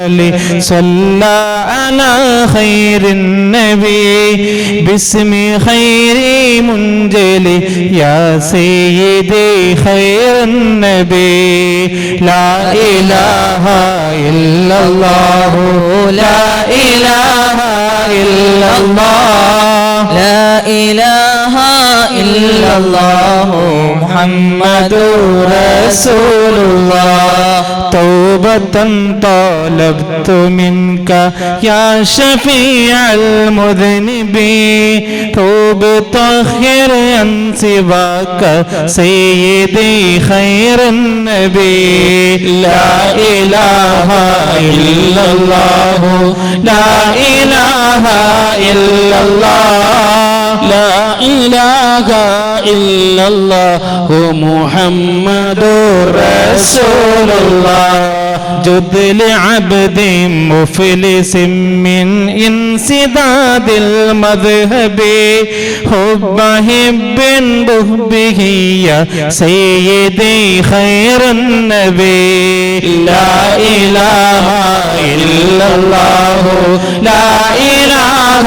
صلى على خير النبي. باسم خير منجلي يا سيدي خير النبي. لا إله إلا الله. لا إله إلا الله. لا إله إلا الله. محمد رسول الله. توبة طالبت منك يا شفيع المذنبين توب طهر عن سواك سيدي خير النبي. لا إله إلا الله. لا إله إلا الله. لا إله إلا الله محمد رسول الله جد لعبد مفلس من انسداد المذهب. حب هب به يا سيدي خير النبي. لا إله إلا الله. لا إله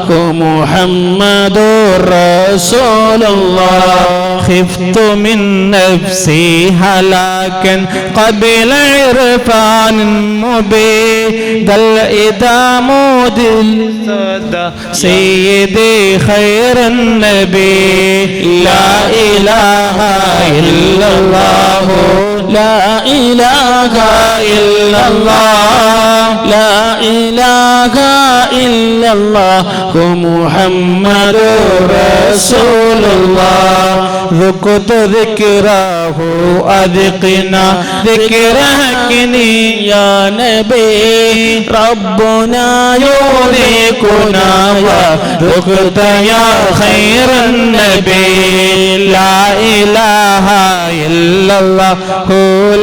محمد رسول الله. خفت من نفسي هلاكا قبل عرفان مبين. دل إذا مودل سيدي خير النبي. لا إله إلا الله. لا إله إلا الله. لا إله إلا الله. محمد رسول الله ذقت ذكره أذقنا ذكركني يا نبي. ربنا يذيقنا وذقت يا خير النبي. لا إله إلا الله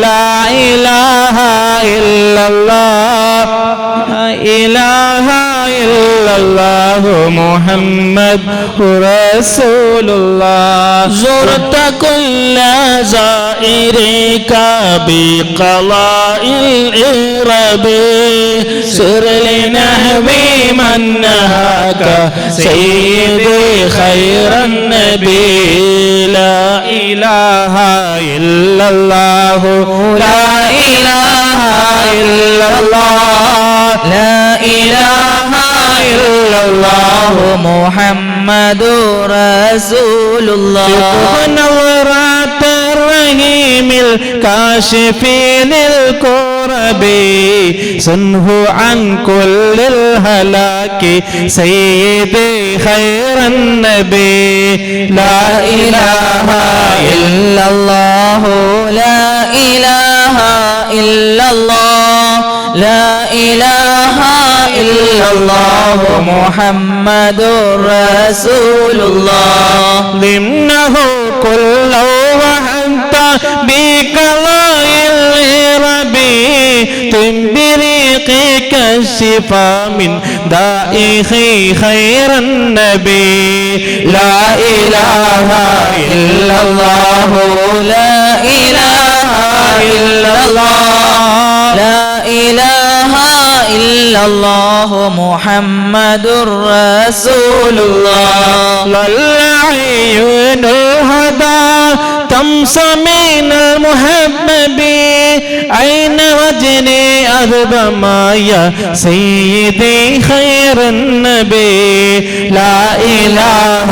لا إله إلا الله. لا إله إلا الله محمد رسول الله زرت كل زائرك بقضاء الإرب سر لنهبي من نهاك سيدي خير النبي. لا إله إلا الله. لا إله إلا الله. لا إله إلا الله. محمد رسول الله نورات الرحيم الكاشفين الكرب سنه عن كل الهلاك. سيدي خير النبي. لا إله إلا الله لا إله إلا الله لا إله إلا الله. محمد رسول الله. ضمنه كل وأنت بقضاء الربي تنبريقك الشفاء من دائخ خير النبي. لا إله إلا الله لا إله إلا الله. لا إله إلا الله محمد رسول الله. للعيون الهدى تمس من المحبب أين وجني أذب يا سيدي خير النبي. لا إله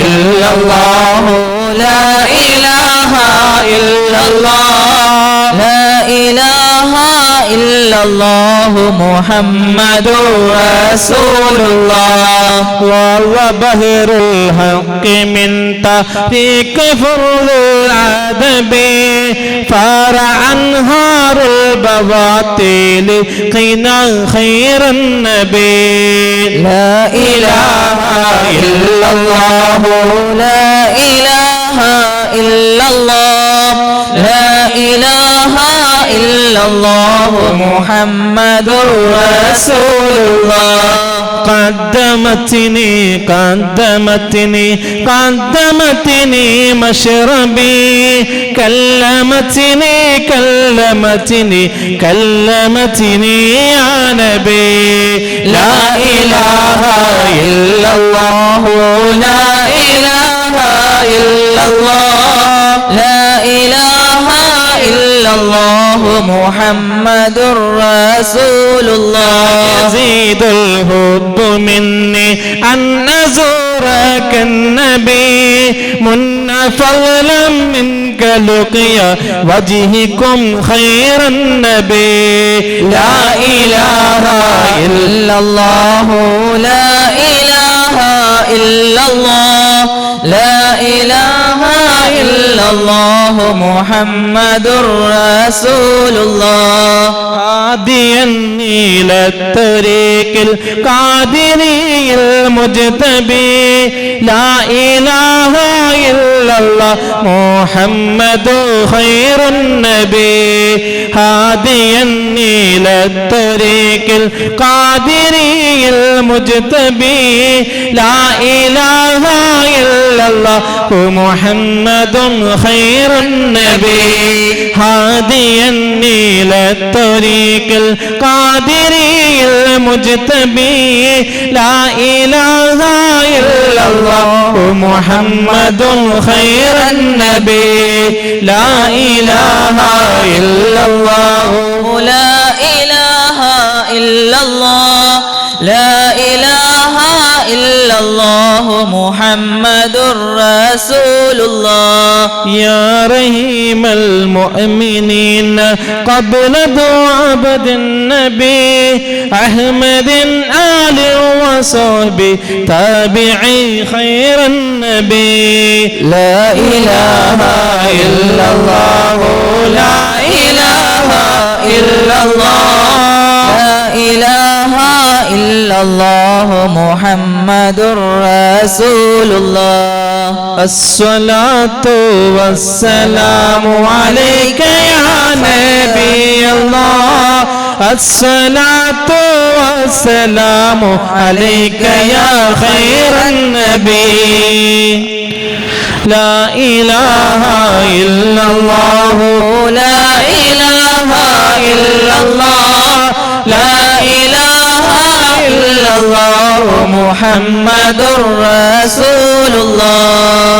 إلا الله. لا إله إلا الله. لا إله إلا الله محمد رسول الله. وهو بهر الحق من تحريك فرض العذب فارع أنهار البواطل قنا خير النبي. لا إله إلا الله. لا إله إلا الله. لا إله إلا الله محمد رسول الله. قدمتني قدمتني قدمتني مشربي. كلمتني كلمتني كلمتني يا نبي. لا إله إلا الله لا إله إلا الله. محمد رسول الله يزيد الحب مني أن أزورك النبي من فضلا منك لقيا وجهكم خير النبي. لا إله إلا الله. لا إله إلا الله. الله محمد رسول الله. هاديا إلى الطريق القادري المجتبي لا إله إلا الله محمد خير النبي هاديا إلى الطريق القادري المجتبي لا إله إلا الله محمد خير النبي. هاديا إلى الطريق القادري المجتبي لا إله إلا الله. محمد خير النبي. لا إله إلا الله. لا إله إلا محمد رسول الله. يا رحيم المؤمنين قبل عبد النبي أحمد آل وصحبه تابعي خير النبي. لا إله إلا الله لا إله إلا الله لا إله إلا الله محمد رسول الله. الصلاة والسلام عليك يا نبي الله. الصلاة والسلام عليك يا خير النبي. لا إله إلا الله. لا إله إلا الله. محمد رسول الله.